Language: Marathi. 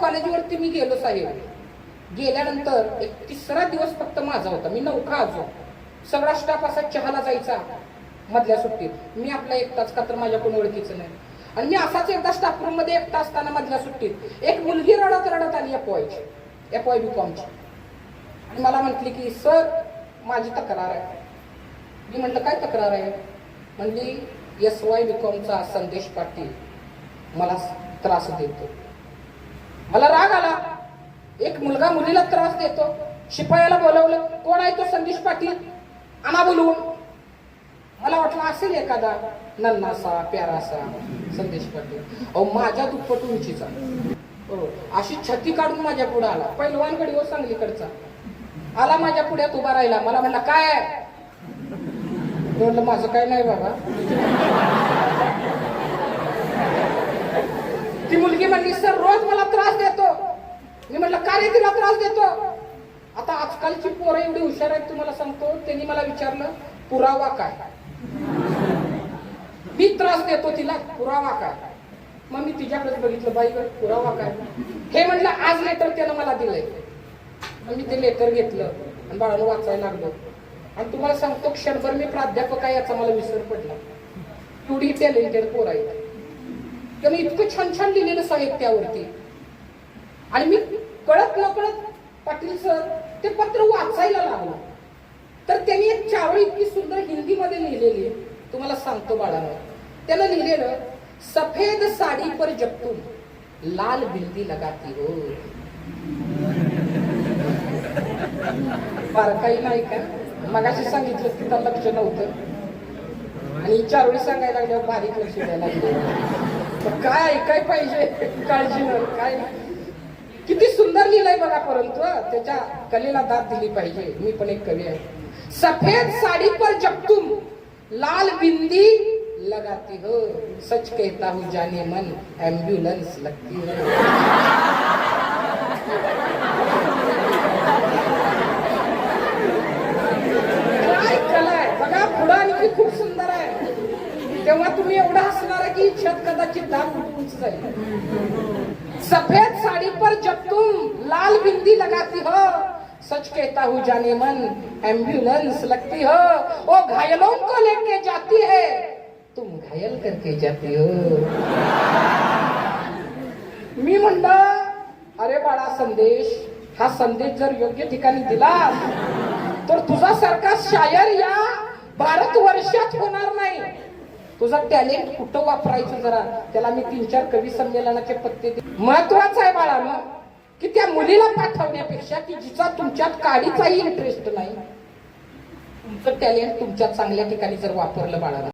कॉलेजवरती मी गेलो साहेब. गेल्यानंतर एक तिसरा दिवस फक्त माझा होता. मी नौका आजो सगळा स्टाफ असा चहाला जायचा मधल्या सुट्टीत. मी आपला एकटाच का तर माझ्या कोण ओळखीचं नाही. आणि मी असाच एकदा स्टाफ रूममध्ये एकटा असताना मधल्या सुट्टीत. एक मुलगी रडत रडत आली एफ वायची एफ वाय बी कॉमची आणि मला म्हटली की सर माझी तक्रार आहे. मी म्हटलं काय तक्रार आहे? म्हणली एस वाय बी कॉमचा संदेश पाटील मला त्रास देतो. मला राग आला. एक मुलगा मुलीला त्रास देतो. शिपायाला बोलवलं. कोण आहे तो संदेश पाटील? आणा बोलवून. मला वाटलं असेल एखादा नन्नासा प्यारासा संदेश पाटील. अहो माझ्या दुप्पट उंचीचा. हो अशी छती काढून माझ्या पुढे आला. पैलवानकडे हो सांगलीकडचा. आला माझ्या पुढ्यात उभा राहिला. मला म्हणला काय आहे?" म्हटलं माझं काय नाही बाबा. ती मुलगी म्हणली सर रोज मला त्रास देतो. मी म्हटलं का रे तिला त्रास देतो? आता आजकालची पोरं एवढी हुशार आहेत तुम्हाला सांगतो त्यांनी मला विचारलं पुरावा काय? मी त्रास देतो तिला पुरावा काय? मग मी तिच्याकडे बघितलं बाई पुरावा काय? हे म्हटलं आज लेटर त्यानं मला दिलंय. मग मी ते लेटर घेतलं आणि बाळानं वाचायला लागलो. आणि तुम्हाला सांगतो क्षणभर मी प्राध्यापक आहे याचा मला विसर पडला. एवढी टॅलेंटेड पोर आहे त्याने इतकं छान छान लिहिलेलं साहित्यावरती आणि मी कळत न कळत पाटील सर ते पत्र वाचायला लागलो. तर त्यांनी एक चावळी इतकी सुंदर हिंदीमध्ये लिहिलेली तुम्हाला सांगतो बाळानं. त्यानं लिहिलेलं सफेद साडी पर जब लाल बिंदी लगाती हो. बारकाई नाही का मगाशी सांगितलं तिथं लक्ष नव्हतं. आणि चारोळी सांगायला लागल्यावर बारीक लक्ष द्यायला लागलं. काय काय पाहिजे? काळजी न काय किती सुंदर लिहिलंय बघा परंतु त्याच्या कलेला दाद दिली पाहिजे. मी पण एक कवी आहे. सफेद साडी पर जब तुम लाल बिंदी लगाती हो. सच कहता हूँ जाने मन एम्बुलेंस लगती हो. काय कला आहे? बघा पुढं आणखी खूप सुंदर आहे. तेव्हा तुम्ही एवढं हसणार आहे की छत कदाचित दाब उंच जाईल. सफेद साड़ी पर जब तुम लाल बिंदी लगाती हो सच कहता हूँ जाने मन एम्बुलेंस लगती हो। वो घायलों को लेके जाती है तुम घायल करके जाती हो। मी म्हणलं अरे बाळा संदेश हा संदेश जर योग्य ठिकाणी दिला तर तुझा सारखा शायर या भारत वर्षात होणार नाही. तुझा टॅलेंट कुठं वापरायचं जरा? त्याला मी तीन चार कवी संमेलनाचे पत्ते दे. महत्वाचं आहे बाळानं की त्या मुलीला पाठवण्यापेक्षा की जिचा तुमच्यात काडीचाही इंटरेस्ट नाही तुमचं टॅलेंट तुमच्या चांगल्या ठिकाणी जर वापरलं बाळाला.